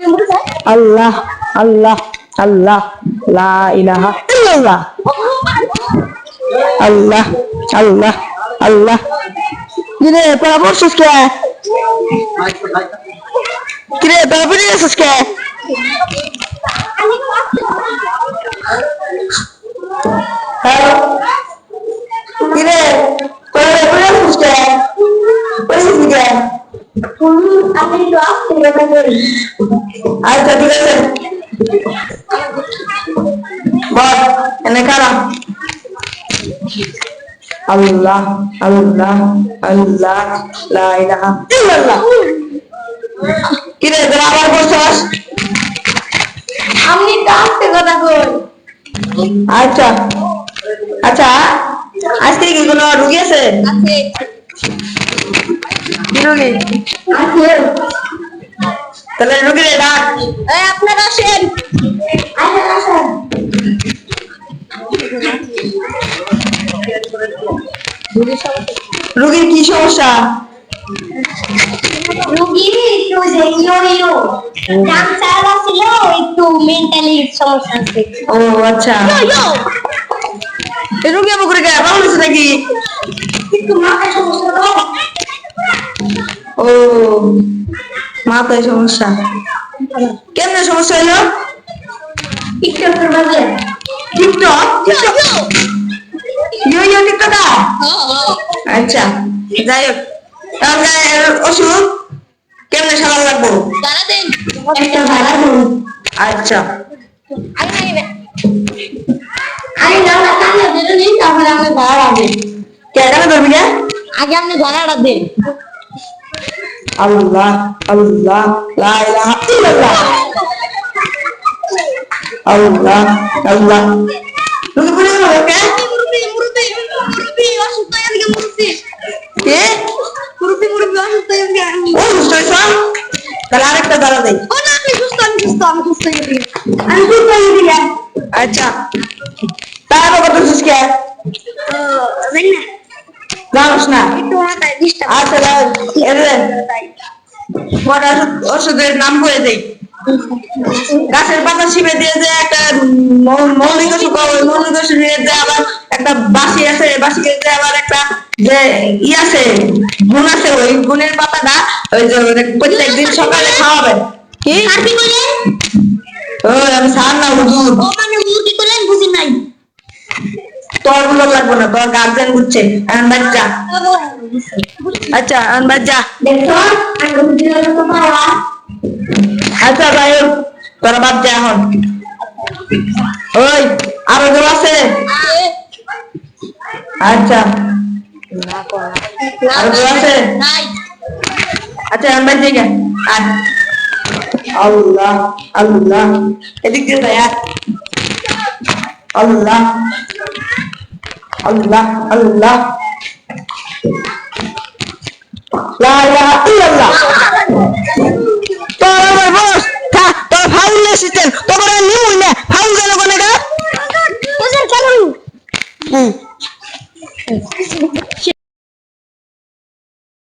আল্লাহ আল্লাহ আল্লাহ লা ইলাহা ইল্লাল্লাহ আল্লাহ আল্লাহ আল্লাহ কিরে তোরা পড়ছিস কে কিরে তোরা পড়ে গেছিস কে হ্যালো কিরে তোরা পড়ে গেছিস কে পড়ছিস কে আচ্ছা ঠিক আছে। বল এনে খারাপ আল্লাহ আল্লাহ আল্লাহ লা ইলাহা ইল্লাল্লাহ। কিরে তোরা আবার বলছস আমি কাঁদতে কথা কই। আচ্ছা আচ্ছা আজকে কি কোনো রুগী আছে? আছে। কি রুগী? আছে। তাহলে রুগী রে ডাক। এই আপনারা আসেন। রুগীর কি সমস্যা? রুগী একটু যে নাম চালা ছিল একটু মেন্টালি সমস্যা আছে। ও আচ্ছা। রুগী গায়ে ভালো হয়েছে নাকি? একটু মাথায় সমস্যা। কেমনে সমস্যা হলো টিকটক? করবে টিকটক টিকটক টিকটকা আচ্ছা যাই হোক। তার গায়ের ওষুধ কেমনে সারান লাগবো? দাঁড়া দেন একটা ভাড়া দেন। আচ্ছা। আরে না না না কানে তারপরে আপনি ভাড়া দেন। কে ধরবি আগে আপনি ভাড়াটা দেন। আল্লাহ আল্লাহ লা ইলাহা ইল্লাল্লাহ আল্লাহ আল্লাহ তুমি বলে গেল কে মুরব্বি মুরব্বি মুরব্বি অসুস্থ হয়ে গেছে মুরব্বি কে মুরব্বি মুরব্বি অসুস্থ হয়ে গেছে ও সুস্থ হয়েছ তাহলে আরেকটা দাঁড়া দেই ও না আপনি সুস্থ আমি সুস্থ আমি সুস্থ হয়ে গেছি আমি সুস্থ হয়ে গেছি আচ্ছা তার কত সুস্থ কে তো জানি না জানোস না। আচ্ছা ওষুধ ওষুধের নাম করে দেই। গাছের পাতা ছিপে দিয়ে যে একটা মৌলিক ওষুধ মৌলিক যে আবার একটা বাসি আছে বাসিকে যে আবার একটা যে ই আছে গুণ আছে ওই গুণের পাতাটা ওই যে প্রত্যেক দিন সকালে খাওয়াবেন। কি? আমি সার না হুজুর তোরগুলো লাগবে না তোর গার্জেন বুঝছে। এখন বাচ্চা। আচ্ছা এখন পাওয়া আচ্ছা হোক তোরা বাদ যা এখন। ওই আরও কেউ আছে? আচ্ছা। আরও কেউ আছে? আচ্ছা এখন বাদ যাই আর আল্লাহ আল্লাহ। এদিক দিয়ে আর আল্লাহ। আল্লাহ আল্লাহ লা ইলাহা ইল্লাল্লাহ